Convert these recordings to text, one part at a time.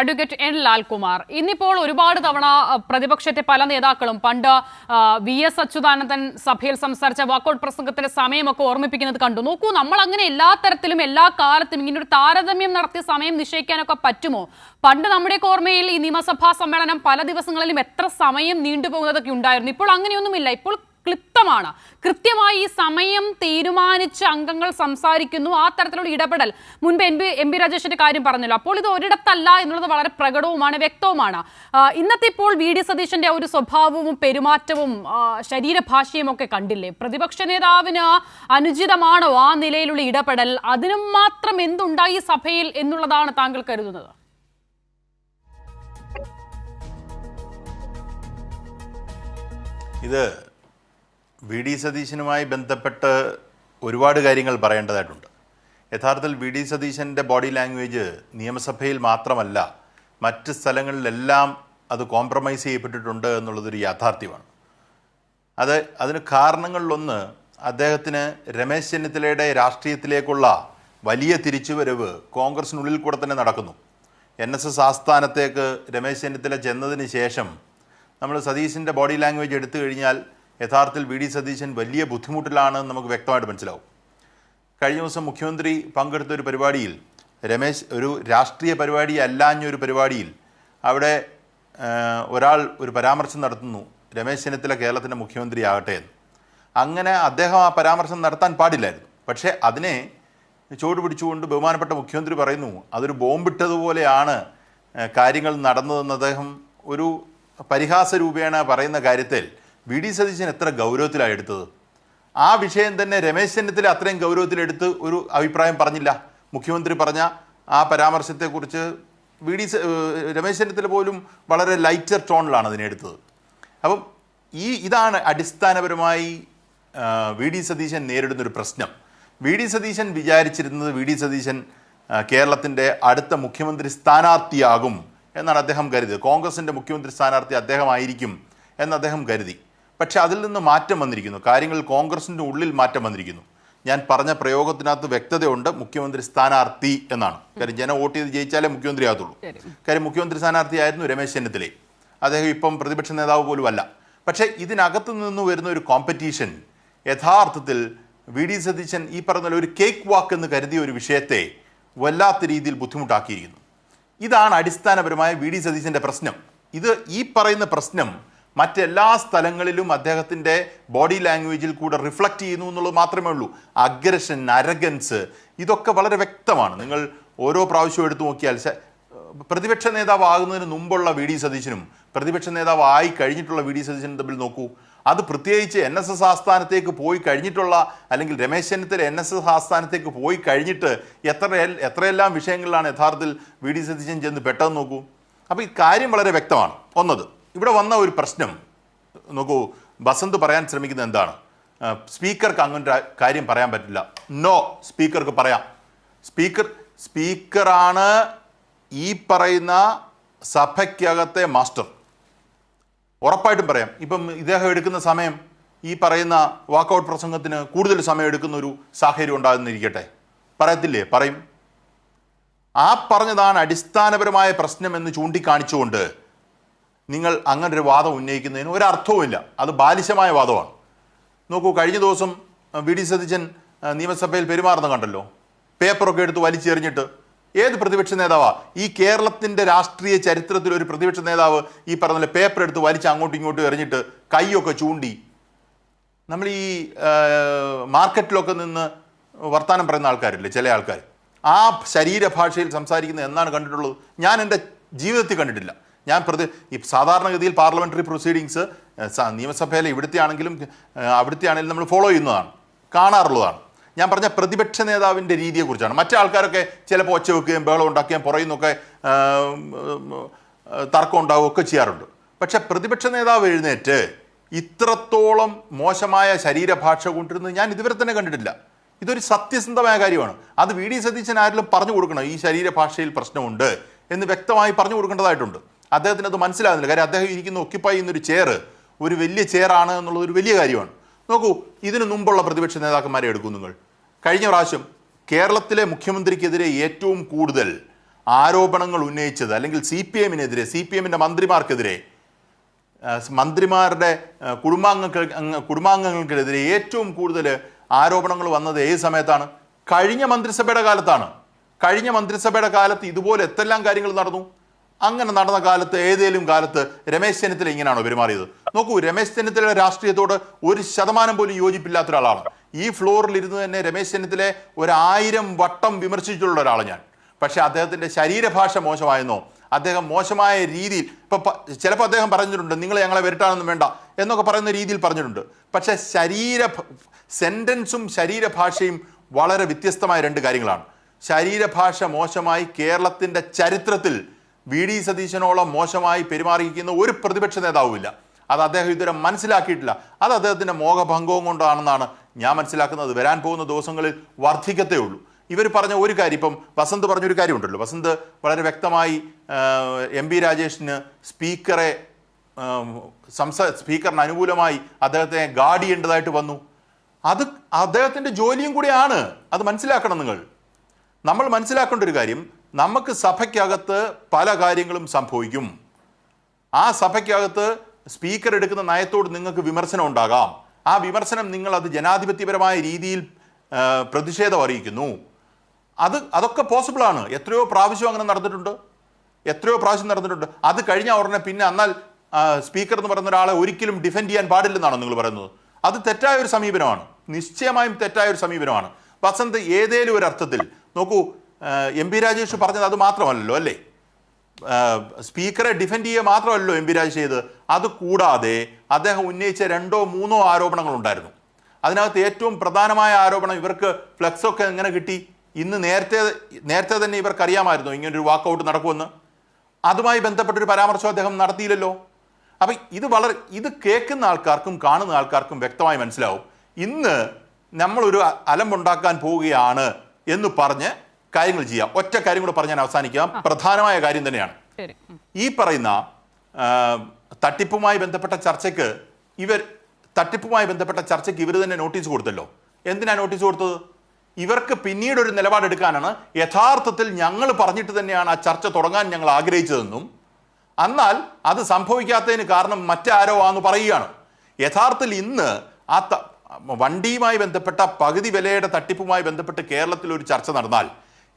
Advocate N Lalkumar ഇന്നിപ്പോൾ ഒരുപാട് തവണ പ്രതിപക്ഷത്തെ പല നേതാക്കളും പണ്ട് വി എസ് അച്യുതാനന്ദൻ സഭയിൽ സംസാരിച്ച വാക്കൌട്ട് പ്രസംഗത്തിന്റെ സമയമൊക്കെ ഓർമ്മിപ്പിക്കുന്നത് കണ്ടു. നോക്കൂ നമ്മൾ അങ്ങനെ എല്ലാ തരത്തിലും എല്ലാ കാലത്തും ഇങ്ങനെ ഒരു താരതമ്യം നടത്തിയ സമയം നിശ്ചയിക്കാനൊക്കെ പറ്റുമോ? പണ്ട് നമ്മുടെ ഓർമ്മയിൽ ഈ നിയമസഭാ സമ്മേളനം പല ദിവസങ്ങളിലും എത്ര സമയം നീണ്ടുപോകുന്നതൊക്കെ ഉണ്ടായിരുന്നു. ഇപ്പോൾ അങ്ങനെയൊന്നുമില്ല. ഇപ്പോൾ ക്ലിപ്തമാണ്. കൃത്യമായി ഈ സമയം തീരുമാനിച്ച് അംഗങ്ങൾ സംസാരിക്കുന്നു. ആ തരത്തിലുള്ള ഇടപെടൽ മുൻപ് എം പി എം പി രാജേഷിന്റെ കാര്യം പറഞ്ഞല്ലോ. അപ്പോൾ ഇത് ഒരിടത്തല്ല എന്നുള്ളത് വളരെ പ്രകടവുമാണ് വ്യക്തവുമാണ്. ഇന്നത്തെ ഇപ്പോൾ വി ഡി സതീശന്റെ ഒരു സ്വഭാവവും പെരുമാറ്റവും ശരീരഭാഷയും ഒക്കെ കണ്ടില്ലേ? പ്രതിപക്ഷ നേതാവിന് അനുചിതമാണോ ആ നിലയിലുള്ള ഇടപെടൽ? അതിനും മാത്രം എന്തുണ്ടായി സഭയിൽ എന്നുള്ളതാണ് താങ്കൾ കരുതുന്നത്? ഇത് വി ഡി സതീശനുമായി ബന്ധപ്പെട്ട് ഒരുപാട് കാര്യങ്ങൾ പറയേണ്ടതായിട്ടുണ്ട്. യഥാർത്ഥത്തിൽ വി ഡി സതീശന്റെ ബോഡി ലാംഗ്വേജ് നിയമസഭയിൽ മാത്രമല്ല മറ്റ് സ്ഥലങ്ങളിലെല്ലാം അത് കോംപ്രമൈസ് ചെയ്യപ്പെട്ടിട്ടുണ്ട് എന്നുള്ളതൊരു യാഥാർത്ഥ്യമാണ്. അത് അതിന് കാരണങ്ങളിലൊന്ന് അദ്ദേഹത്തിന് രമേശ് ചെന്നിത്തലയുടെ രാഷ്ട്രീയത്തിലേക്കുള്ള വലിയ തിരിച്ചുവരവ് കോൺഗ്രസിനുള്ളിൽ കൂടെ തന്നെ നടക്കുന്നു. എൻ എസ് എസ് ആസ്ഥാനത്തേക്ക് രമേശ് ചെന്നിത്തല ചെന്നതിന് ശേഷം നമ്മൾ സതീശിന്റെ ബോഡി ലാംഗ്വേജ് എടുത്തു കഴിഞ്ഞാൽ യഥാർത്ഥത്തിൽ വി ഡി സതീശൻ വലിയ ബുദ്ധിമുട്ടിലാണ് നമുക്ക് വ്യക്തമായിട്ട് മനസ്സിലാവും. കഴിഞ്ഞ ദിവസം മുഖ്യമന്ത്രി പങ്കെടുത്ത ഒരു പരിപാടിയിൽ രമേശ് ഒരു രാഷ്ട്രീയ പരിപാടി അല്ലാഞ്ഞൊരു പരിപാടിയിൽ അവിടെ ഒരാൾ ഒരു പരാമർശം നടത്തുന്നു രമേശ് ചെന്നിത്തല കേരളത്തിന്റെ മുഖ്യമന്ത്രി ആകട്ടെ എന്ന്. അങ്ങനെ അദ്ദേഹം ആ പരാമർശം നടത്താൻ പാടില്ലായിരുന്നു. പക്ഷേ അതിനെ ചുവട് പിടിച്ചുകൊണ്ട് ബഹുമാനപ്പെട്ട മുഖ്യമന്ത്രി പറയുന്നു അതൊരു ബോംബിട്ടതുപോലെയാണ് കാര്യങ്ങൾ നടന്നതെന്ന് അദ്ദേഹം ഒരു പരിഹാസ രൂപേണ പറയുന്ന കാര്യത്തിൽ വി ഡി സതീശൻ എത്ര ഗൗരവത്തിലാണ് എടുത്തത്? ആ വിഷയം തന്നെ രമേശ് ചെന്നിത്തല അത്രയും ഗൗരവത്തിലെടുത്ത് ഒരു അഭിപ്രായം പറഞ്ഞില്ല. മുഖ്യമന്ത്രി പറഞ്ഞ ആ പരാമർശത്തെക്കുറിച്ച് വി ഡി രമേശ് ചെന്നിത്തല പോലും വളരെ ലൈറ്റർ ടോണിലാണ് അതിനെ എടുത്തത്. അപ്പം ഈ ഇതാണ് അടിസ്ഥാനപരമായി വി ഡി സതീശൻ നേരിടുന്നൊരു പ്രശ്നം. വി ഡി സതീശൻ വിചാരിച്ചിരുന്നത് വി ഡി സതീശൻ കേരളത്തിന്റെ അടുത്ത മുഖ്യമന്ത്രി സ്ഥാനാർത്ഥിയാകും എന്നാണ് അദ്ദേഹം കരുതിയത്. കോൺഗ്രസിന്റെ മുഖ്യമന്ത്രി സ്ഥാനാർത്ഥി അദ്ദേഹമായിരിക്കും എന്ന് അദ്ദേഹം കരുതി. പക്ഷേ അതിൽ നിന്ന് മാറ്റം വന്നിരിക്കുന്നു. കാര്യങ്ങൾ കോൺഗ്രസിന്റെ ഉള്ളിൽ മാറ്റം വന്നിരിക്കുന്നു. ഞാൻ പറഞ്ഞ പ്രയോഗത്തിനകത്ത് വ്യക്തതയുണ്ട്. മുഖ്യമന്ത്രി സ്ഥാനാർത്ഥി എന്നാണ്. കാര്യം ജനം വോട്ട് ചെയ്ത് ജയിച്ചാലേ മുഖ്യമന്ത്രി ആകത്തുള്ളൂ. കാര്യം മുഖ്യമന്ത്രി സ്ഥാനാർത്ഥിയായിരുന്നു രമേശ് ചെന്നിത്തലയെ അദ്ദേഹം ഇപ്പം പ്രതിപക്ഷ നേതാവ് പോലും അല്ല പക്ഷേ ഇതിനകത്ത് നിന്ന് വരുന്ന ഒരു കോമ്പറ്റീഷൻ യഥാർത്ഥത്തിൽ വി ഡി സതീശൻ ഈ പറഞ്ഞ ഒരു കേക്ക് വാക്ക് എന്ന് കരുതിയ ഒരു വിഷയത്തെ വല്ലാത്ത രീതിയിൽ ബുദ്ധിമുട്ടാക്കിയിരിക്കുന്നു. ഇതാണ് അടിസ്ഥാനപരമായ വി ഡി സതീശന്റെ പ്രശ്നം. ഇത് ഈ പറയുന്ന പ്രശ്നം മറ്റെല്ലാ സ്ഥലങ്ങളിലും അദ്ദേഹത്തിന്റെ ബോഡി ലാംഗ്വേജിൽ കൂടെ റിഫ്ലക്റ്റ് ചെയ്യുന്നു എന്നുള്ളത് മാത്രമേ ഉള്ളൂ. അഗ്രഷൻ അരഗൻസ് ഇതൊക്കെ വളരെ വ്യക്തമാണ്. നിങ്ങൾ ഓരോ പ്രാവശ്യവും എടുത്തു നോക്കിയാൽ പ്രതിപക്ഷ നേതാവ് ആകുന്നതിന് മുമ്പുള്ള വി ഡി സതീശനും പ്രതിപക്ഷ നേതാവ് ആയി കഴിഞ്ഞിട്ടുള്ള വി ഡി സതീശനും തമ്മിൽ നോക്കൂ. അത് പ്രത്യേകിച്ച് എൻ എസ് എസ് ആസ്ഥാനത്തേക്ക് പോയി കഴിഞ്ഞിട്ടുള്ള അല്ലെങ്കിൽ Ramesh Chennithala N S S ആസ്ഥാനത്തേക്ക് പോയി കഴിഞ്ഞിട്ട് എത്ര എത്രയെല്ലാം വിഷയങ്ങളിലാണ് യഥാർത്ഥത്തിൽ വി ഡി സതീശൻ ചെന്ന് പെട്ടെന്ന് നോക്കൂ. അപ്പോൾ ഈ കാര്യം വളരെ വ്യക്തമാണ്. ഒന്നത്. ഇവിടെ വന്ന ഒരു പ്രശ്നം. നോക്കൂ ബസന്ത് പറയാൻ ശ്രമിക്കുന്നത് എന്താണ്? സ്പീക്കർക്ക് അങ്ങനത്തെ കാര്യം പറയാൻ പറ്റില്ല. നോ സ്പീക്കർക്ക് പറയാം. സ്പീക്കർ സ്പീക്കറാണ് ഈ പറയുന്ന സഭയ്ക്കകത്തെ മാസ്റ്റർ. ഉറപ്പായിട്ടും പറയാം. ഇപ്പം ഇദ്ദേഹം എടുക്കുന്ന സമയം ഈ പറയുന്ന വാക്കൗട്ട് പ്രസംഗത്തിന് കൂടുതൽ സമയം എടുക്കുന്ന ഒരു സാഹചര്യം ഉണ്ടാകുന്നിരിക്കട്ടെ. പറയത്തില്ലേ? പറയും. ആ പറഞ്ഞതാണ് അടിസ്ഥാനപരമായ പ്രശ്നം എന്ന് ചൂണ്ടിക്കാണിച്ചുകൊണ്ട് നിങ്ങൾ അങ്ങനെ ഒരു വാദം ഉന്നയിക്കുന്നതിന് ഒരർത്ഥവുമില്ല. അത് ബാലിശമായ വാദമാണ്. നോക്കൂ കഴിഞ്ഞ ദിവസം വി ഡി സതീശൻ നിയമസഭയിൽ പെരുമാറുന്ന കണ്ടല്ലോ? പേപ്പറൊക്കെ എടുത്ത് വലിച്ചെറിഞ്ഞിട്ട് ഏത് പ്രതിപക്ഷ നേതാവാ? ഈ കേരളത്തിന്റെ രാഷ്ട്രീയ ചരിത്രത്തിൽ ഒരു പ്രതിപക്ഷ നേതാവ് ഈ പറഞ്ഞ പേപ്പർ എടുത്ത് വലിച്ച് അങ്ങോട്ടും ഇങ്ങോട്ടും എറിഞ്ഞിട്ട് കൈയൊക്കെ ചൂണ്ടി. നമ്മൾ ഈ മാർക്കറ്റിലൊക്കെ നിന്ന് വർത്തമാനം പറയുന്ന ആൾക്കാരില്ലേ? ചില ആൾക്കാർ ആ ശരീരഭാഷയിൽ സംസാരിക്കുന്നത് എന്നാണ് കണ്ടിട്ടുള്ളത്? ഞാൻ എന്റെ ജീവിതത്തിൽ കണ്ടിട്ടില്ല. ഞാൻ പ്രതി ഈ സാധാരണഗതിയിൽ പാർലമെന്ററി പ്രൊസീഡിങ്സ് നിയമസഭയിലെ ഇവിടുത്തെ ആണെങ്കിലും അവിടുത്തെ ആണെങ്കിലും നമ്മൾ ഫോളോ ചെയ്യുന്നതാണ് കാണാറുള്ളതാണ്. ഞാൻ പറഞ്ഞ പ്രതിപക്ഷ നേതാവിന്റെ രീതിയെക്കുറിച്ചാണ്. മറ്റേ ആൾക്കാരൊക്കെ ചിലപ്പോൾ ഒച്ച വെക്കുകയും ബഹളം ഉണ്ടാക്കുകയും പുറയുന്നൊക്കെ തർക്കം ഉണ്ടാവുകയൊക്കെ ചെയ്യാറുണ്ട്. പക്ഷേ പ്രതിപക്ഷ നേതാവ് എഴുന്നേറ്റ് ഇത്രത്തോളം മോശമായ ശരീരഭാഷ കൊണ്ടിരുന്നത് ഞാൻ ഇതുവരെ തന്നെ കണ്ടിട്ടില്ല. ഇതൊരു സത്യസന്ധമായ കാര്യമാണ്. അത് വി ഡി സതീശൻ ആരെങ്കിലും പറഞ്ഞു കൊടുക്കണം ഈ ശരീരഭാഷയിൽ പ്രശ്നമുണ്ട് എന്ന് വ്യക്തമായി പറഞ്ഞു കൊടുക്കേണ്ടതായിട്ടുണ്ട്. അദ്ദേഹത്തിന് അത് മനസ്സിലാകുന്നില്ല. കാര്യം അദ്ദേഹം ഇരിക്കുന്ന ഒക്യുപ്പൈ ചെയ്യുന്നൊരു ചെയർ ഒരു വലിയ ചെയറാണ് എന്നുള്ളത് ഒരു വലിയ കാര്യമാണ്. നോക്കൂ ഇതിനു മുമ്പുള്ള പ്രതിപക്ഷ നേതാക്കന്മാരെ എടുക്കും നിങ്ങൾ. കഴിഞ്ഞ പ്രാവശ്യം കേരളത്തിലെ മുഖ്യമന്ത്രിക്കെതിരെ ഏറ്റവും കൂടുതൽ ആരോപണങ്ങൾ ഉന്നയിച്ചത് അല്ലെങ്കിൽ സി പി എമ്മിനെതിരെ സി പി എമ്മിന്റെ മന്ത്രിമാർക്കെതിരെ മന്ത്രിമാരുടെ കുടുംബാംഗങ്ങൾക്ക് കുടുംബാംഗങ്ങൾ കുടുംബാംഗങ്ങൾക്കെതിരെ ഏറ്റവും കൂടുതൽ ആരോപണങ്ങൾ വന്നത് ഏത് സമയത്താണ്? കഴിഞ്ഞ മന്ത്രിസഭയുടെ കാലത്താണ്. കഴിഞ്ഞ മന്ത്രിസഭയുടെ കാലത്ത് ഇതുപോലെ എന്തെല്ലാം കാര്യങ്ങൾ നടന്നു? അങ്ങനെ നടന്ന കാലത്ത് ഏതേലും കാലത്ത് രമേശ് ചെന്നിത്തല ഇങ്ങനെയാണോ പെരുമാറിയത്? നോക്കൂ രമേശ് ചെന്നിത്തലയുടെ രാഷ്ട്രീയത്തോട് ഒരു ശതമാനം പോലും യോജിപ്പില്ലാത്ത ഒരാളാണ്. ഈ ഫ്ലോറിൽ ഇരുന്ന് തന്നെ രമേശ് ചെന്നിത്തല ഒരായിരം വട്ടം വിമർശിച്ചിട്ടുള്ള ഒരാളാണ് ഞാൻ. പക്ഷേ അദ്ദേഹത്തിന്റെ ശരീരഭാഷ മോശമായെന്നോ അദ്ദേഹം മോശമായ രീതിയിൽ ഇപ്പം ചിലപ്പോൾ അദ്ദേഹം പറഞ്ഞിട്ടുണ്ട് നിങ്ങൾ ഞങ്ങളെ വരട്ടാനൊന്നും വേണ്ട എന്നൊക്കെ പറയുന്ന രീതിയിൽ പറഞ്ഞിട്ടുണ്ട്. പക്ഷേ ശരീര സെന്റൻസും ശരീരഭാഷയും വളരെ വ്യത്യസ്തമായ രണ്ട് കാര്യങ്ങളാണ്. ശരീരഭാഷ മോശമായി കേരളത്തിന്റെ ചരിത്രത്തിൽ വി ഡി സതീശനോളം മോശമായി പെരുമാറിയിരിക്കുന്ന ഒരു പ്രതിപക്ഷ നേതാവുമില്ല. അത് അദ്ദേഹം ഇതുവരെ മനസ്സിലാക്കിയിട്ടില്ല. അത് അദ്ദേഹത്തിന്റെ മോഹഭംഗവും കൊണ്ടാണെന്നാണ് ഞാൻ മനസ്സിലാക്കുന്നത്. വരാൻ പോകുന്ന ദിവസങ്ങളിൽ വർദ്ധിക്കത്തേ ഉള്ളൂ. ഇവർ പറഞ്ഞ ഒരു കാര്യം ഇപ്പം വസന്ത് പറഞ്ഞൊരു കാര്യമുണ്ടല്ലോ വസന്ത് വളരെ വ്യക്തമായി എം പി രാജേഷിന് സ്പീക്കറെ സംസ സ്പീക്കറിന് അനുകൂലമായി അദ്ദേഹത്തെ ഗാർഡ് ചെയ്യേണ്ടതായിട്ട് വന്നു. അത് അദ്ദേഹത്തിന്റെ ജോലിയും കൂടിയാണ്. അത് മനസ്സിലാക്കണം നിങ്ങൾ. നമ്മൾ മനസ്സിലാക്കേണ്ട ഒരു കാര്യം നമുക്ക് സഭയ്ക്കകത്ത് പല കാര്യങ്ങളും സംഭവിക്കും. ആ സഭയ്ക്കകത്ത് സ്പീക്കർ എടുക്കുന്ന നയത്തോട് നിങ്ങൾക്ക് വിമർശനം ഉണ്ടാകാം. ആ വിമർശനം നിങ്ങൾ അത് ജനാധിപത്യപരമായ രീതിയിൽ പ്രതിഷേധം അറിയിക്കുന്നു. അത് അതൊക്കെ പോസിബിൾ ആണ്. എത്രയോ പ്രാവശ്യം അങ്ങനെ നടന്നിട്ടുണ്ട്. എത്രയോ പ്രാവശ്യം നടന്നിട്ടുണ്ട്. അത് കഴിഞ്ഞ ഉടനെ പിന്നെ എന്നാൽ സ്പീക്കർ എന്ന് പറയുന്ന ഒരാളെ ഒരിക്കലും ഡിഫെൻഡ് ചെയ്യാൻ പാടില്ലെന്നാണ് നിങ്ങൾ പറയുന്നത്? അത് തെറ്റായ ഒരു സമീപനമാണ്. നിശ്ചയമായും തെറ്റായ ഒരു സമീപനമാണ്. വസന്ത് ഏതേലും ഒരു അർത്ഥത്തിൽ നോക്കൂ എം പി രാജേഷ് പറഞ്ഞത് അത് മാത്രമല്ലല്ലോ അല്ലേ? സ്പീക്കറെ ഡിഫെൻഡ് ചെയ്യുക മാത്രമല്ലോ എം പി രാജേഷ് ചെയ്ത് അത് കൂടാതെ അദ്ദേഹം ഉന്നയിച്ച രണ്ടോ മൂന്നോ ആരോപണങ്ങൾ ഉണ്ടായിരുന്നു അതിനകത്ത് ഏറ്റവും പ്രധാനമായ ആരോപണം ഇവർക്ക് ഫ്ലെക്സൊക്കെ എങ്ങനെ കിട്ടി? ഇന്ന് നേരത്തെ നേരത്തെ തന്നെ ഇവർക്ക് അറിയാമായിരുന്നു ഇങ്ങനൊരു വാക്കൗട്ട് നടക്കുമെന്ന്. അതുമായി ബന്ധപ്പെട്ടൊരു പരാമർശം അദ്ദേഹം നടത്തിയില്ലല്ലോ. അപ്പം ഇത് വളരെ ഇത് കേൾക്കുന്ന ആൾക്കാർക്കും കാണുന്ന ആൾക്കാർക്കും വ്യക്തമായി മനസ്സിലാവും. ഇന്ന് നമ്മളൊരു അലമ്പുണ്ടാക്കാൻ പോവുകയാണ് എന്ന് പറഞ്ഞ് കാര്യങ്ങൾ ചെയ്യാം. ഒറ്റ കാര്യം കൂടെ പറഞ്ഞ് ഞാൻ അവസാനിക്കാം. പ്രധാനമായ കാര്യം തന്നെയാണ്. ഈ പറയുന്ന തട്ടിപ്പുമായി ബന്ധപ്പെട്ട ചർച്ചയ്ക്ക് ഇവർ തട്ടിപ്പുമായി ബന്ധപ്പെട്ട ചർച്ചയ്ക്ക് ഇവർ തന്നെ നോട്ടീസ് കൊടുത്തല്ലോ. എന്തിനാ നോട്ടീസ് കൊടുത്തത്? ഇവർക്ക് പിന്നീട് ഒരു നിലപാടെടുക്കാനാണ് യഥാർത്ഥത്തിൽ ഞങ്ങൾ പറഞ്ഞിട്ട് തന്നെയാണ് ആ ചർച്ച തുടങ്ങാൻ ഞങ്ങൾ ആഗ്രഹിച്ചതെന്നും എന്നാൽ അത് സംഭവിക്കാത്തതിന് കാരണം മറ്റാരോ ആന്ന് പറയുകയാണ്. യഥാർത്ഥത്തിൽ ഇന്ന് ആ വണ്ടിയുമായി ബന്ധപ്പെട്ട പകുതി വിലയുടെ തട്ടിപ്പുമായി ബന്ധപ്പെട്ട് കേരളത്തിൽ ഒരു ചർച്ച നടന്നാൽ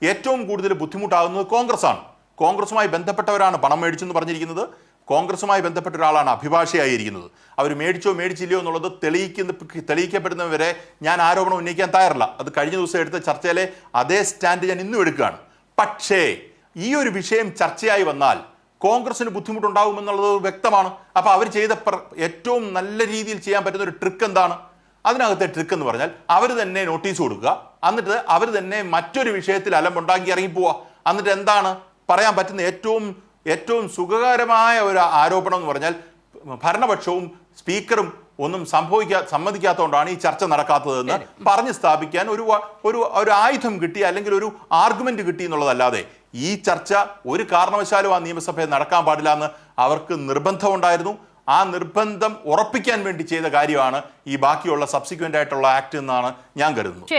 ഏറ്റവും കൂടുതൽ ബുദ്ധിമുട്ടാകുന്നത് കോൺഗ്രസ് ആണ് കോൺഗ്രസുമായി ബന്ധപ്പെട്ടവരാണ് പണം മേടിച്ചെന്ന് പറഞ്ഞിരിക്കുന്നത്. കോൺഗ്രസുമായി ബന്ധപ്പെട്ട ഒരാളാണ് അഭിഭാഷയായിരിക്കുന്നത്. അവർ മേടിച്ചോ മേടിച്ചില്ലയോ എന്നുള്ളത് തെളിയിക്കുന്ന തെളിയിക്കപ്പെടുന്നവരെ ഞാൻ ആരോപണം ഉന്നയിക്കാൻ തയ്യാറില്ല. അത് കഴിഞ്ഞ ദിവസം എടുത്ത ചർച്ചയിലെ അതേ സ്റ്റാൻഡ് ഞാൻ ഇന്നും എടുക്കുകയാണ്. പക്ഷേ ഈ ഒരു വിഷയം ചർച്ചയായി വന്നാൽ കോൺഗ്രസിന് ബുദ്ധിമുട്ടുണ്ടാകുമെന്നുള്ളത് വ്യക്തമാണ്. അപ്പോൾ അവർ ചെയ്ത ഏറ്റവും നല്ല രീതിയിൽ ചെയ്യാൻ പറ്റുന്ന ഒരു ട്രിക്ക് എന്താണ്? അതിനകത്തെ ട്രിക്ക് എന്ന് പറഞ്ഞാൽ അവർ തന്നെ നോട്ടീസ് കൊടുക്കുക. എന്നിട്ട് അവർ തന്നെ മറ്റൊരു വിഷയത്തിൽ അലമ്പുണ്ടാക്കി ഇറങ്ങിപ്പോവുക എന്നിട്ട് എന്താണ്? പറയാൻ പറ്റുന്ന ഏറ്റവും ഏറ്റവും സുഖകരമായ ഒരു ആരോപണം എന്ന് പറഞ്ഞാൽ ഭരണപക്ഷവും സ്പീക്കറും ഒന്നും സംഭവിക്കാ സമ്മതിക്കാത്തതുകൊണ്ടാണ് ഈ ചർച്ച നടക്കാത്തതെന്ന് പറഞ്ഞു സ്ഥാപിക്കാൻ ഒരു ഒരു ഒരു ആയുധം കിട്ടി അല്ലെങ്കിൽ ഒരു ആർഗ്യുമെന്റ് കിട്ടി എന്നുള്ളതല്ലാതെ ഈ ചർച്ച ഒരു കാരണവശാലും ആ നിയമസഭയിൽ നടക്കാൻ പാടില്ല എന്ന് അവർക്ക് നിർബന്ധമുണ്ടായിരുന്നു ആ നിർബന്ധം ഉറപ്പിക്കാൻ വേണ്ടി ചെയ്ത കാര്യമാണ് ഈ ബാക്കിയുള്ള സബ്സിക്വന്റ് ആയിട്ടുള്ള ആക്ട് എന്നാണ് ഞാൻ കരുതുന്നത്.